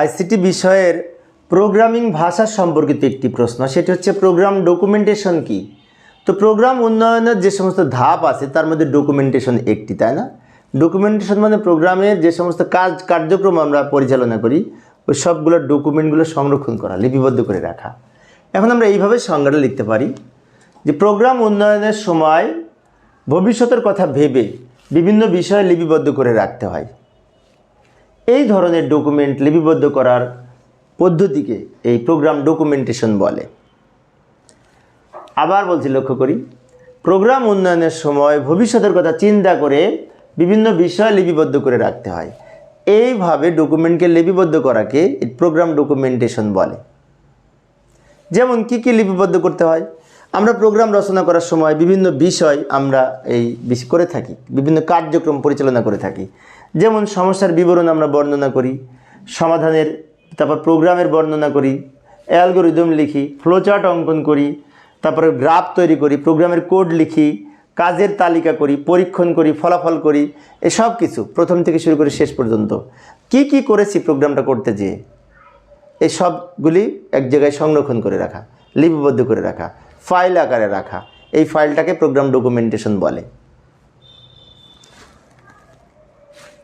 ICT বিষয়ের programming ভাষা সম্পর্কিত একটি প্রশ্ন, সেটি হচ্ছে প্রোগ্রাম ডকুমেন্টেশন কি? তো প্রোগ্রাম উন্নয়নের যে সমস্ত ধাপ আছে, তার মধ্যে ডকুমেন্টেশন একটি, তাই না? ডকুমেন্টেশন মানে প্রোগ্রামের যে সমস্ত কাজ, কার্যক্রম আমরা পরিচালনা করি, ওই সবগুলো ডকুমেন্টগুলো সংরক্ষণ করা, লিপিবদ্ধ করে রাখা। এখন আমরা এইভাবে সংজ্ঞাটা লিখতে পারি যে প্রোগ্রাম উন্নয়নের সময় ভবিষ্যতের কথা ভেবে বিভিন্ন বিষয় লিপিবদ্ধ করে রাখতে হয়। এই ধরনের ডকুমেন্ট লিপিবদ্ধ করার পদ্ধতিকে এই প্রোগ্রাম ডকুমেন্টেশন বলে। আবার বলছি, লক্ষ্য করি প্রোগ্রাম উন্নয়নের সময় ভবিষ্যতের কথা চিন্তা করে বিভিন্ন বিষয় লিপিবদ্ধ করে রাখতে হয়। এইভাবে ডকুমেন্টকে লিপিবদ্ধ করাকে প্রোগ্রাম ডকুমেন্টেশন বলে। যেমন, কি কি লিপিবদ্ধ করতে হয়? আমরা প্রোগ্রাম রচনা করার সময় বিভিন্ন বিষয় আমরা এই করে থাকি, বিভিন্ন কার্যক্রম পরিচালনা করে থাকি। যেমন সমস্যার বিবরণ আমরা বর্ণনা করি, সমাধানের, তারপর প্রোগ্রামের বর্ণনা করি, অ্যালগোরিদম লিখি, ফ্লোচার্ট অঙ্কন করি, তারপরে গ্রাফ তৈরি করি, প্রোগ্রামের কোড লিখি, কাজের তালিকা করি, পরীক্ষণ করি, ফলাফল করি, এসব কিছু প্রথম থেকে শুরু করে শেষ পর্যন্ত। কি কি করেছি প্রোগ্রামটা করতে যেয়ে? এই সবগুলি এক জায়গায় সংরক্ষণ করে রাখা, লিপিবদ্ধ করে রাখা, ফাইল আকারে রাখা, এই ফাইলটাকে প্রোগ্রাম ডকুমেন্টেশন বলে।